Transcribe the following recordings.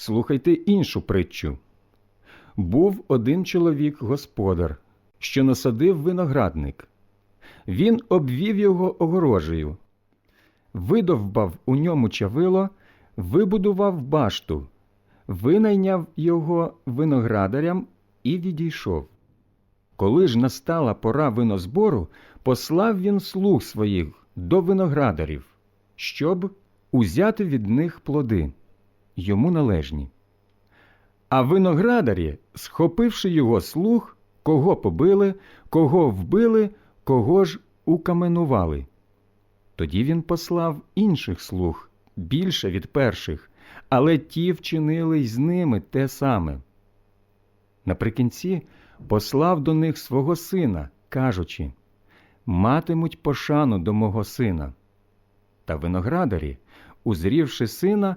Слухайте іншу притчу. Був один чоловік господар, що насадив виноградник. Він обвів його огорожею, видовбав у ньому чавило, вибудував башту, винайняв його виноградарям і відійшов. Коли ж настала пора винозбору, послав він слуг своїх до виноградарів, щоб узяти від них плоди, йому належні. А виноградарі, схопивши його слуг, кого побили, кого вбили, кого ж укаменували. Тоді він послав інших слуг, більше від перших, але ті вчинили й з ними те саме. Наприкінці послав до них свого сина, кажучи Матимуть пошану до мого сина. Та виноградарі, узрівши сина,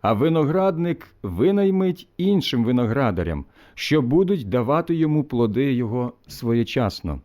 а виноградник винаймить іншим виноградарям, що будуть давати йому плоди його своєчасно.